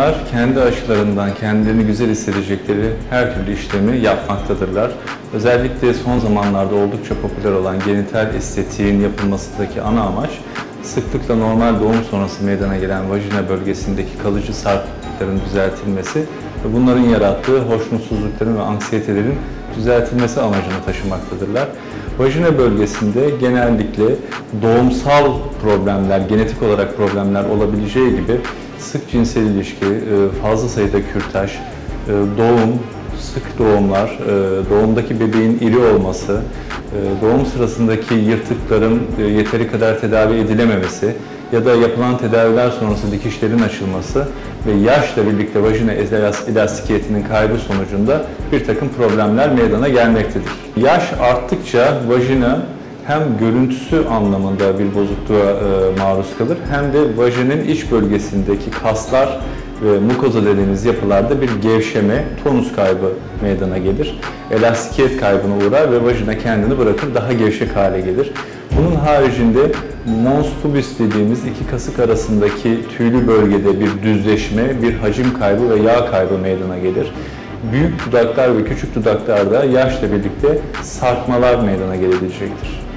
İnsanlar kendi aşılarından kendilerini güzel hissedecekleri her türlü işlemi yapmaktadırlar. Özellikle son zamanlarda oldukça popüler olan genital estetiğin yapılmasındaki ana amaç sıklıkla normal doğum sonrası meydana gelen vajina bölgesindeki kalıcı sarkıklıkların düzeltilmesi ve bunların yarattığı hoşnutsuzlukların ve anksiyetelerin düzeltilmesi amacını taşımaktadırlar. Vajina bölgesinde genellikle doğumsal problemler, genetik olarak problemler olabileceği gibi sık cinsel ilişki, e, fazla sayıda kürtaj, e, doğum, sık doğumlar, e, doğumdaki bebeğin iri olması, doğum sırasındaki yırtıkların yeteri kadar tedavi edilememesi ya da yapılan tedaviler sonrası dikişlerin açılması ve yaşla birlikte vajina elastikiyetinin kaybı sonucunda bir takım problemler meydana gelmektedir. Yaş arttıkça vajina hem görüntüsü anlamında bir bozukluğa e, maruz kalır hem de vajinin iç bölgesindeki kaslar ve mukoza dediğimiz yapılarda bir gevşeme, tonus kaybı meydana gelir. Elastikiyet kaybına uğrar ve vajina kendini bırakır, daha gevşek hale gelir. Bunun haricinde mons pubis dediğimiz iki kasık arasındaki tüylü bölgede bir düzleşme, bir hacim kaybı ve yağ kaybı meydana gelir. Büyük dudaklar ve küçük dudaklarda yaşla birlikte sarkmalar meydana gelebilecektir.